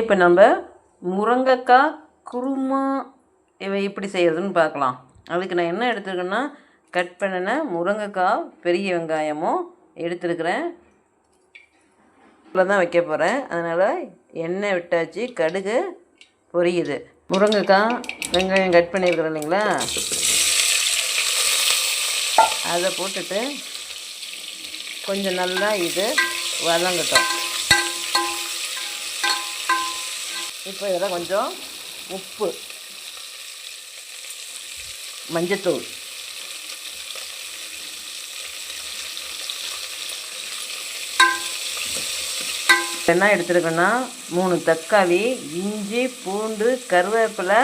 இப்போ நம்ம முருங்கைக்காய் குருமா இவை எப்படி செய்கிறதுன்னு பார்க்கலாம். அதுக்கு நான் என்ன எடுத்துருக்கேன்னா கட் பண்ணின முருங்கைக்காய் பெரிய வெங்காயமும் எடுத்துருக்கிறேன். இதில் தான் வைக்க போகிறேன் அதனால் எண்ணெய் விட்டாச்சு கடுகு பொரியுது. முருங்கைக்காய் வெங்காயம் கட் பண்ணியிருக்கிறேன் இல்லைங்களா? அதை போட்டுட்டு கொஞ்சம் நல்லா இது வதங்கட்டும். இப்போ இதில் கொஞ்சம் உப்பு மஞ்சத்தூள். என்ன எடுத்துருக்கேன்னா மூணு தக்காளி இஞ்சி பூண்டு கருவேப்பிலை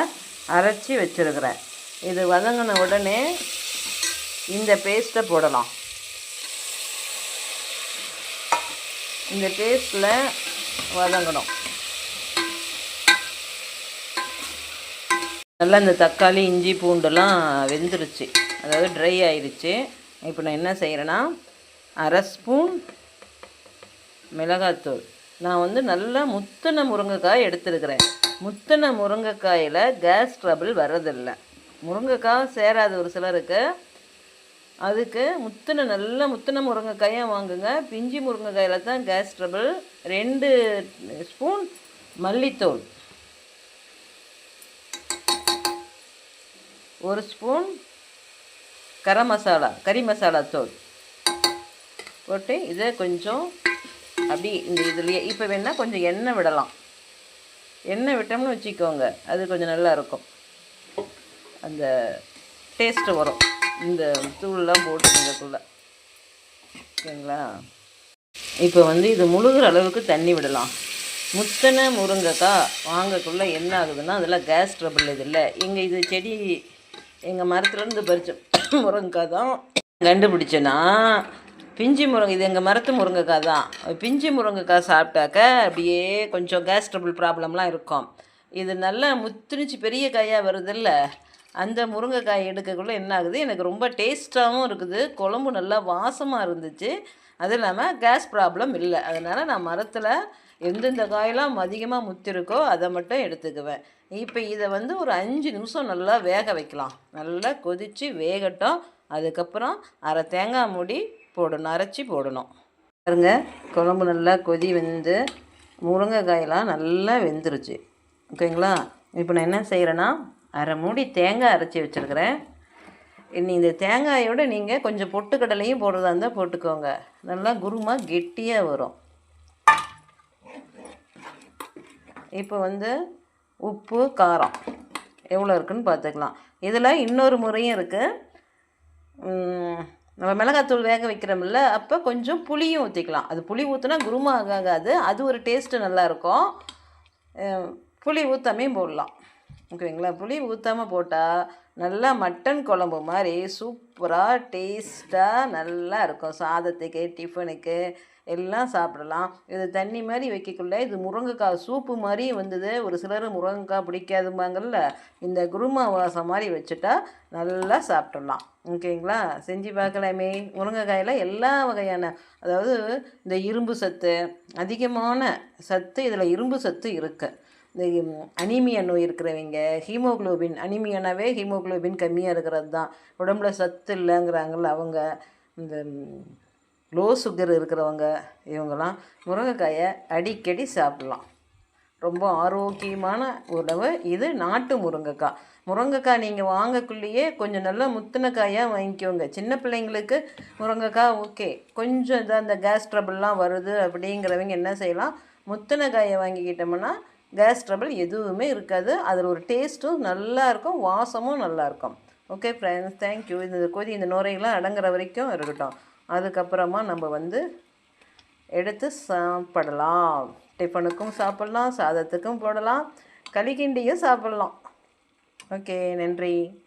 அரைச்சி வச்சுருக்கிறேன். இது வதங்கின உடனே இந்த பேஸ்ட்டை போடலாம். இந்த பேஸ்ட்டில் வதங்கணும். நல்லா இந்த தக்காளி இஞ்சி பூண்டுலாம் வெந்துருச்சு. அதாவது ட்ரை ஆயிடுச்சு இப்போ நான் என்ன செய்கிறேன்னா அரை ஸ்பூன் மிளகாத்தூள். நான் வந்து நல்லா முத்தின முருங்கைக்காய் எடுத்துருக்கிறேன். முத்தின முருங்கைக்காயில் கேஸ் ட்ரபிள் வர்றதில்லை. முருங்கைக்காய் சேராது ஒரு சிலருக்கு. அதுக்கு முத்தின நல்ல முத்தின முருங்கைக்காயும் வாங்குங்க. பிஞ்சி முருங்கைக்காயில் தான் கேஸ் ட்ரபிள் ரெண்டு ஸ்பூன் மல்லித்தூள். ஒரு ஸ்பூன் கரம் மசாலா கறி மசாலா தூள் போட்டு இதை கொஞ்சம் அப்படி இந்த இதுலேயே இப்போ வேணால் கொஞ்சம் எண்ணெய் விடலாம். எண்ணெய் விட்டோம்னு வச்சுக்கோங்க அது கொஞ்சம் நல்லா இருக்கும். அந்த டேஸ்ட்டு வரும். இந்த தூள்லாம் போட்டு இதுக்குள்ளே ஓகேங்களா இப்போ வந்து இது முழுகிற அளவுக்கு தண்ணி விடலாம். முத்தனை முருங்கைக்காய் வாங்கக்குள்ளே என்ன ஆகுதுன்னா அதெல்லாம் கேஸ் ட்ரபிள் இது இல்லை. இங்கே இது செடி எங்கள் மரத்துலேருந்து பறித்த முருங்கைக்காய் தான் கண்டுபிடிச்சேன்னா பிஞ்சி முருங்கை இது எங்கள் மரத்து முருங்கைக்காய் தான். பிஞ்சி முருங்கைக்காய் சாப்பிட்டாக்க அப்படியே கொஞ்சம் கேஸ் ட்ரபிள் ப்ராப்ளம்லாம் இருக்கும். இது நல்லா முத்துணிச்சு பெரிய காயாக வருதில்ல. அந்த முருங்கைக்காய் எடுக்கக்குள்ளே என்ன ஆகுது? எனக்கு ரொம்ப டேஸ்ட்டாகவும் இருக்குது. குழம்பு நல்லா வாசமாக இருந்துச்சு. அதுவும் இல்லாமல் கேஸ் ப்ராப்ளம் இல்லை. அதனால் நான் மரத்தில் எந்தெந்த காயெல்லாம் அதிகமாக முத்திருக்கோ அதை மட்டும் எடுத்துக்குவேன். இப்போ இதை வந்து ஒரு அஞ்சு நிமிஷம் நல்லா வேக வைக்கலாம். நல்லா கொதித்து வேகட்டும். அதுக்கப்புறம் அரை தேங்காய் மூடி போடணும் அரைச்சி போடணும். பாருங்க குழம்பு நல்லா கொதி வெந்து முருங்கைக்காயெல்லாம் நல்லா வெந்துருச்சு. ஓகேங்களா? இப்போ நான் என்ன செய்கிறேன்னா அரை மூடி தேங்காய் அரைச்சி வச்சுருக்கிறேன். இனி இந்த தேங்காயோடு நீங்கள் கொஞ்சம் பொட்டுக்கடலையும் போடுறதா இருந்தால் போட்டுக்கோங்க. நல்லா குருமா கெட்டியாக வரும். இப்போ வந்து உப்பு காரம். எவ்வளோ இருக்குன்னு பார்த்துக்கலாம். இதில் இன்னொரு முறையும் இருக்குது நம்ம மிளகாத்தூள் வேக வைக்கிறோம்ல அப்போ கொஞ்சம் புளியும் ஊற்றிக்கலாம் அது புளி ஊற்றினா குருமா ஆகாது. அது ஒரு டேஸ்ட்டு நல்லாயிருக்கும் புளி ஊற்றாமையும் போடலாம். ஓகேங்களா? புளி ஊற்றாமல் போட்டால் நல்லா மட்டன் குழம்பு மாதிரி சூப்பராக டேஸ்ட்டாக நல்லா இருக்கும். சாதத்துக்கு டிஃபனுக்கு எல்லாம் சாப்பிடலாம். இது தண்ணி மாதிரி வைக்கக்குள்ள இது முருங்கைக்காய் சூப்பு மாதிரி வந்தது. ஒரு சிலர் முருங்கைக்காய் பிடிக்காதும்பாங்கள்ல இந்த குருமா வாசம் மாதிரி வச்சுட்டா நல்லா சாப்பிடலாம். ஓகேங்களா? செஞ்சு பார்க்கலாமே. முருங்கைக்காயில் எல்லா வகையான அதாவது இந்த இரும்பு சத்து அதிகமான சத்து இதில் இரும்பு சத்து இருக்குது இந்த அனீமியா நோய் இருக்கிறவங்க ஹீமோக்ளோபின் அனீமியானாவே ஹீமோக்ளோபின் கம்மியாக இருக்கிறது தான். உடம்புல சத்து இல்லைங்கிறாங்கல்ல அவங்க இந்த லோ சுகர் இருக்கிறவங்க இவங்கெல்லாம் முருங்கைக்காயை அடிக்கடி சாப்பிட்லாம். ரொம்ப ஆரோக்கியமான உணவு இது நாட்டு முருங்கைக்காய். முருங்கைக்காய் நீங்கள் வாங்கக்குள்ளேயே கொஞ்சம் நல்லா முத்தினக்காயாக வாங்கிக்கோங்க. சின்ன பிள்ளைங்களுக்கு முருங்கைக்காய் ஓகே. கொஞ்சம் இதாக அந்த கேஸ் ட்ரபிள்லாம் வருது அப்படிங்கிறவங்க என்ன செய்யலாம்? முத்தினக்காயை வாங்கிக்கிட்டோம்னா கேஸ் ட்ரபிள் எதுவுமே இருக்காது. அதில் ஒரு டேஸ்ட்டும் நல்லாயிருக்கும் வாசமும் நல்லாயிருக்கும் ஓகே ஃப்ரெண்ட்ஸ் தேங்க்யூ இந்த கொதி இந்த நுரையெல்லாம் அடங்குற வரைக்கும் இருக்கட்டும். அதுக்கப்புறமா நம்ம வந்து எடுத்து சாப்பிடலாம். டிஃபனுக்கும் சாப்பிட்லாம் சாதத்துக்கும் போடலாம். களிக்கிண்டியும் சாப்பிட்லாம். ஓகே நன்றி.